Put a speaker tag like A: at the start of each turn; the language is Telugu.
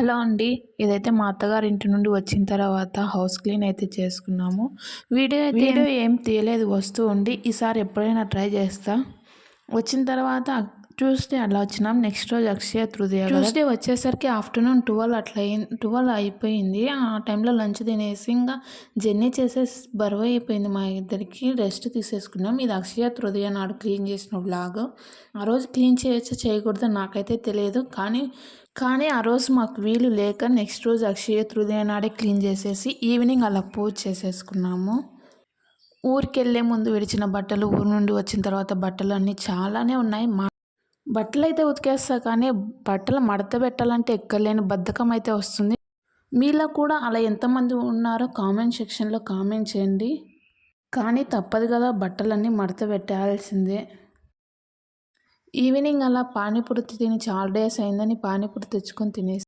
A: హలో అండి. ఇదైతే మా అత్తగారి ఇంటి నుండి వచ్చిన తర్వాత హౌస్ క్లీన్ అయితే చేసుకున్నాము. వీడియో వీడియో ఏం తీయలేదు. వస్తూ ఉండి ఈసారి ఎప్పుడైనా ట్రై చేస్తా. వచ్చిన తర్వాత ట్యూస్డే అలా వచ్చినాం. నెక్స్ట్ రోజు అక్షయ తృతీయ ట్యూస్డే వచ్చేసరికి ఆఫ్టర్నూన్ ట్వెల్వ్ అట్లా అయింది ట్వెల్వ్ అయిపోయింది. ఆ టైంలో లంచ్ తినేసి ఇంకా జర్నీ చేసే బరువు అయిపోయింది మా ఇద్దరికి. రెస్ట్ తీసేసుకున్నాం. ఇది అక్షయ తృతీయ నాడు క్లీన్ చేసిన బ్లాగ్ ఆ రోజు క్లీన్ చేయొచ్చు చేయకూడదు నాకైతే తెలియదు. కానీ కానీ ఆ రోజు మాకు వీలు లేక నెక్స్ట్ రోజు అక్షయ తృతీయ నాడే క్లీన్ చేసేసి ఈవినింగ్ అలా పూజ చేసేసుకున్నాము. ఊరికి వెళ్ళే ముందు విడిచిన బట్టలు ఊరు నుండి వచ్చిన తర్వాత బట్టలు అన్నీ చాలానే ఉన్నాయి. మా బట్టలు అయితే ఉతికేస్తా కానీ బట్టలు మడత పెట్టాలంటే ఎక్కలేని బద్ధకం అయితే వస్తుంది. మీలో కూడా అలా ఎంతమంది ఉన్నారో కామెంట్ సెక్షన్లో కామెంట్ చేయండి. కానీ తప్పదు కదా బట్టలన్నీ మడత పెట్టాల్సిందే. ఈవినింగ్ అలా పానీపూరి తిని చాలా డేస్ అయిందని పానీపూరి తెచ్చుకొని తినేసి